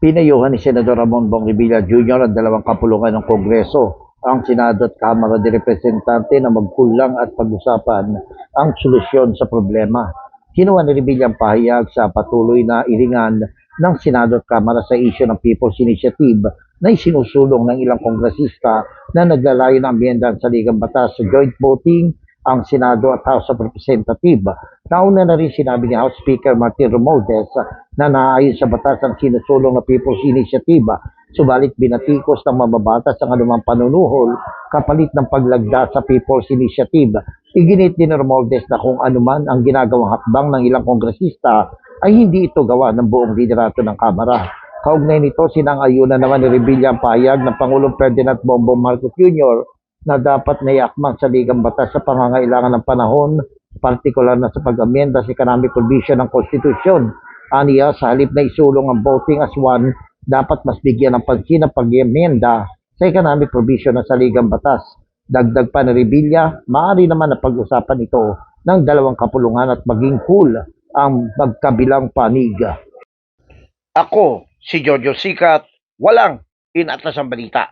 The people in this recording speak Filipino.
Pinayuhan ni Senador Ramon Bong Revilla Jr. ang dalawang kapulungan ng Kongreso, ang Senado at Kamara de Representante na magkulang at pag-usapan ang solusyon sa problema. Kinuha ni Revilla ang pahayag sa patuloy na iringan ng Senado at Kamara sa isyo ng People's Initiative na isinusulong ng ilang kongresista na naglalayo ng amyenda sa Ligang Batas sa joint voting ang Senado at House of Representatives. Nauna na rin sinabi ni House Speaker Martin Romualdez na naayon sa batas ang sinusulong na People's Initiative. Subalit binatikos ng mababatas ang anumang panunuhol kapalit ng paglagda sa People's Initiative. Iginit din Romualdez na kung anuman ang ginagawang hakbang ng ilang kongresista ay hindi ito gawa ng buong liderato ng Kamara. Kaugnay nito, sinangayunan naman ni Revilla ang pahayag ng Pangulong Ferdinand Bongbong Marcos Jr. na dapat naiakmang sa ligang batas sa pangangailangan ng panahon, partikular na sa pag-amyenda sa economic provision ng konstitusyon. Aniya, sa halip na isulong ang voting as one, dapat mas bigyan ng pansin ang pag-amyenda sa economic provision ng saligang batas. Dagdag pa ni Revilla, maaari naman na pag-usapan ito ng dalawang kapulungan at maging cool ang magkabilang panig. Ako, si Jojo Sikat, walang inatas ang balita.